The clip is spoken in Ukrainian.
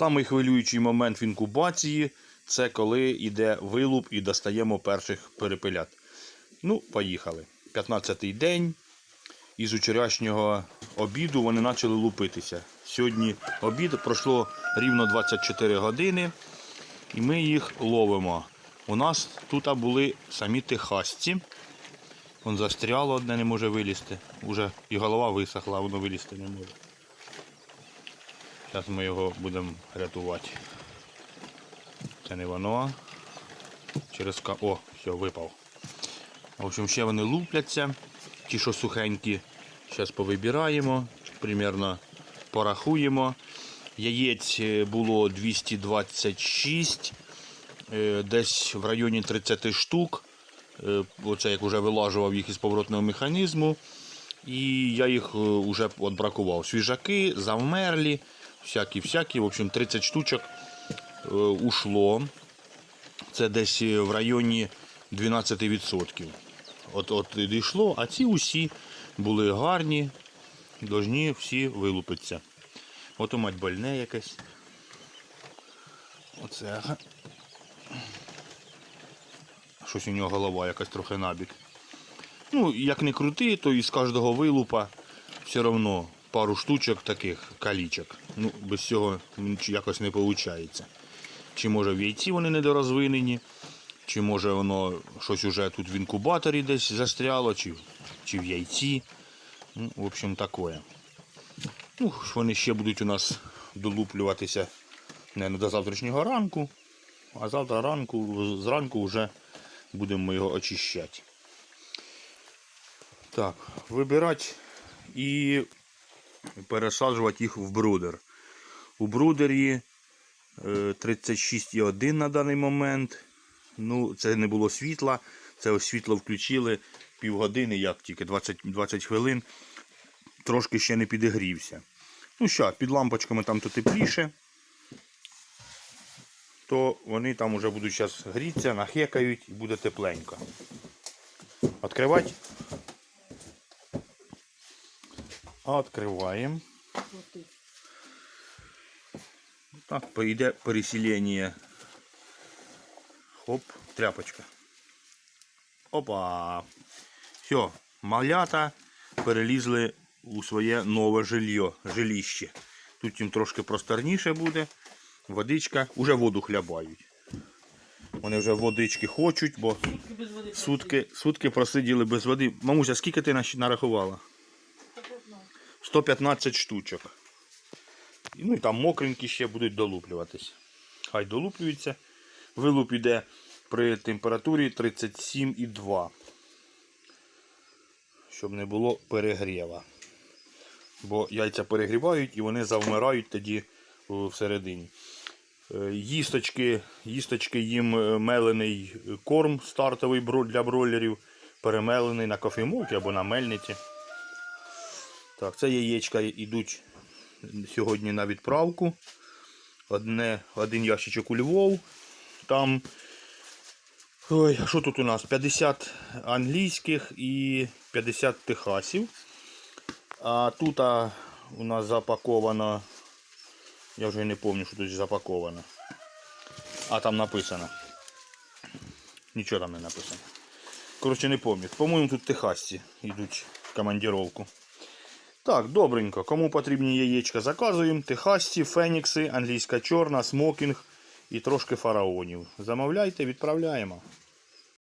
Самий хвилюючий момент в інкубації це коли йде вилуп і достаємо перших перепелят. Ну, поїхали. 15-й день. Із вчорашнього обіду вони почали лупитися. Сьогодні обід пройшло рівно 24 години, і ми їх ловимо. У нас тут були самі техасці. Вон застряло, одне не може вилізти. Уже і голова висохла, воно вилізти не може. Зараз ми його будемо рятувати. Це не воно. Через ка. О, все, випав. В общем, ще вони лупляться. Ті, що сухенькі, зараз повибираємо, примерно порахуємо. Яєць е, було 226, е, десь в районі 30 штук. Е, Оце як вже вилажував їх із поворотного механізму. І я їх вже відбракував. Свіжаки, завмерлі, всякі-всякі. В общем, 30 штучок е, ушло. Це десь е, в районі 12%. От, от дійшло, а ці усі були гарні, повинні всі вилупитися. У мать больне якесь. Оце. Щось у нього голова якась трохи набік. Ну, як не крути, то із кожного вилупа все одно пару штучок таких калічок. Ну, без цього якось не виходить. Чи може в яйці вони недорозвинені, чи може воно щось уже тут в інкубаторі десь застряло, чи, чи в яйці. Ну, в общем, таке. Ну, вони ще будуть у нас долуплюватися не до завтрашнього ранку, а завтра ранку, зранку вже будемо його очищати. Так, вибирати і пересаджувати їх в брудер. У брудері е, 36,1 на даний момент. Ну, це не було світла. Це ось світло включили півгодини, як тільки 20, 20 хвилин. Трошки ще не підігрівся. Ну що, під лампочками там то тепліше. То вони там вже будуть зараз грітися, нахекають і буде тепленько. Відкривати? Открываем. Так, пойде переселение. Хоп, тряпочка. Опа. Все, малята перелізли у своє нове жилье, жилище. Тут їм трошки просторніше буде. Водичка, уже воду хлябають. Вони вже водички хочуть, бо сутки, сутки просиділи без води. Мамуся, скільки ти нарахувала? 115 штучок. Ну і там мокренькі ще будуть долуплюватись. Хай долуплюються. Вилуп іде при температурі 37,2. Щоб не було перегріва. Бо яйця перегрівають і вони завмирають тоді всередині. Е, Їсточки, їсточки їм е, мелений корм стартовий для бройлерів, перемелений на кофемолці або на мельниці. Так, це яєчка йдуть сьогодні на відправку. Одне, один ящичок у Львов. Там. Ой, що тут у нас? 50 англійських і 50 техасів. А тут а, у нас запаковано. Я вже не пам'ятаю, що тут запаковано. А там написано. Нічого там не написано. Коротше, не пам'ятаю. По-моєму, тут техасці йдуть в командировку. Так, добренько. Кому потрібні яєчка, заказуємо. Техасці, фенікси, англійська чорна, смокінг і трошки фараонів. Замовляйте, відправляємо.